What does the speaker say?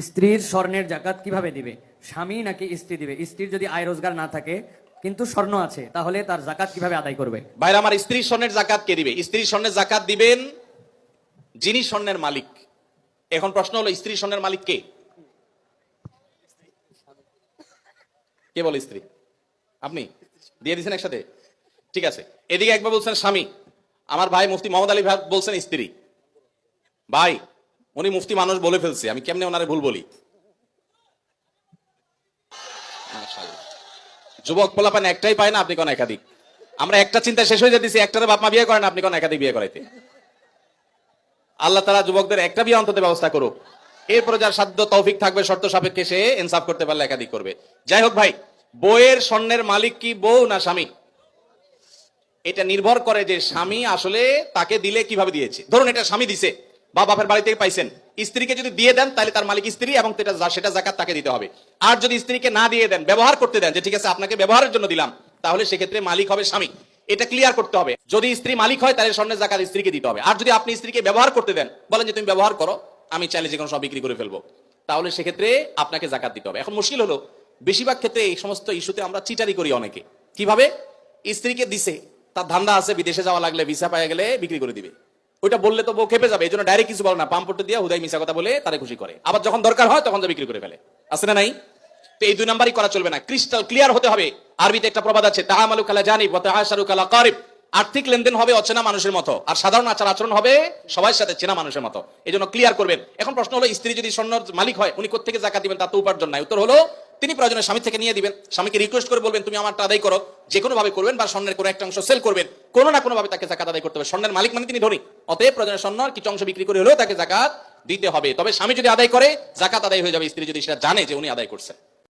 স্ত্রীর স্বর্ণের জাকাত কীভাবে দিবে? স্বামী নাকি স্ত্রী দিবে? স্ত্রীর যদি আয় রোজগার না থাকে, কিন্তু স্বর্ণ আছে, তাহলে তার জাকাত কীভাবে আদায় করবে? ভাইরা, আমার স্ত্রীর স্বর্ণের জাকাত কে দিবে? স্ত্রীর স্বর্ণের জাকাত দিবেন যিনি স্বর্ণের মালিক। এখন প্রশ্ন হলো, স্ত্রী স্বর্ণের মালিক কে? কে বলে স্ত্রী? আপনি? দিয়ে দিচ্ছেন একসাথে? ঠিক আছে। এদিকে একবার বলছেন স্বামী। আমার ভাই মুফতি মোহাম্মদ আলী ভাই বলছেন স্ত্রী। ভাই উনি মুফতি মানুষ বলে ফেলছে, আমি কেমনে ওনারে ভুল বলি? যুবক পোলাপান একটাই পায় না, আপনি কোন একাধিক। আমরা একটা চিন্তা শেষ হয়ে যেতেছি, একটারে বাপ মা বিয়ে করেন আপনি কোন একাধিক বিয়ে করাইতে। আল্লাহ তারা যুবকদের একটা বিয়ে অন্তত ব্যবস্থা করুক। এরপরে যার সাধ্য তৌফিক থাকবে, শর্ত সাপেক্ষে সে ইনসাফ করতে পারলে একাধিক করবে। যাই হোক ভাই, বইয়ের স্বর্ণের মালিক কি বউ না স্বামী? এটা নির্ভর করে যে স্বামী আসলে তাকে দিলে কীভাবে দিয়েছে। ধরুন এটা স্বামী দিছে। বা বাপের বাড়ি থেকে পাইছেন। স্ত্রীকে যদি দিয়ে দেন, তাহলে তার মালিক স্ত্রী এবং সেটা জাকাত তাকে দিতে হবে। আর যদি স্ত্রীকে না দিয়ে দেন, ব্যবহার করতে দেন যে, ঠিক আছে, আপনাকে ব্যবহারের জন্য দিলাম তাহলে সেক্ষেত্রে মালিক হবে স্বামী। এটা ক্লিয়ার করতে হবে। যদি স্ত্রী মালিক হয়, তাহলে স্বর্ণের জাকাত স্ত্রীকে দিতে হবে। আর যদি আপনি স্ত্রীকে ব্যবহার করতে দেন, বলেন যে, তুমি ব্যবহার করো, আমি চাইলে যে কোনো সব বিক্রি করে ফেলব তাহলে সেক্ষেত্রে আপনাকে জাকাত দিতে হবে। এখন মুশকিল হলো, বেশিরভাগ ক্ষেত্রে এই সমস্ত ইস্যুতে আমরা চিটারি করি অনেকে। কীভাবে? স্ত্রীকে দিছে, তার ধান্দা আছে, বিদেশে যাওয়া লাগলে ভিসা পাওয়া গেলে বিক্রি করে দিবে। ওইটা বললে তো বউ খেপে যাবে, এই জন্য ডাইরেক্ট কিছু বলে না। পাম্পটে দিয়ে হুদাই মিশা কথা বলে তারে খুশি করে। আবার যখন দরকার হয় তখন তো বিক্রি করে ফেলে। আছে না নাই? তো এই দুই নাম্বারই করা চলবে না। ক্রিস্টাল ক্লিয়ার হতে হবে। আরবিতে একটা প্রবাদ আছে তাহামালু কালা জানিব ওয়া তাহাশারু কালা কারিব। আর্থিক লেনদেন হবে অচেনা মানুষের মতো। আর সাধারণ আচার আচরণ হবে সবার সাথে চেনা মানুষের মতো। এই জন্য ক্লিয়ার করবেন। এখন প্রশ্ন হলো, স্ত্রী যদি স্বর্ণর মালিক হয়, উনি কোথেকে জাকাত দিবেন তার তো উপার্জন নাই। উত্তর হলো, তিনি প্রয়োজনে স্বামী থেকে নিয়ে দিবেন। স্বামীকে রিকোয়েস্ট করে বলবেন তুমি আমারটা আদায় করো। যে কোনো ভাবে করবেন বা স্বর্ণের কোনো একটা অংশ সেল করবেন। কোনো না কোনোভাবে তাকে জাকাত আদায় করতে হবে। স্বর্ণের মালিক মানে তিনি ধনী। অতএব প্রয়োজনে স্বর্ণর কিছু অংশ বিক্রি করে হলেও তাকে জাকাত দিতে হবে। তবে স্বামী যদি আদায় করে, জাকাত আদায় হয়ে যাবে। স্ত্রী যদি সেটা জানে যে উনি আদায় করছেন।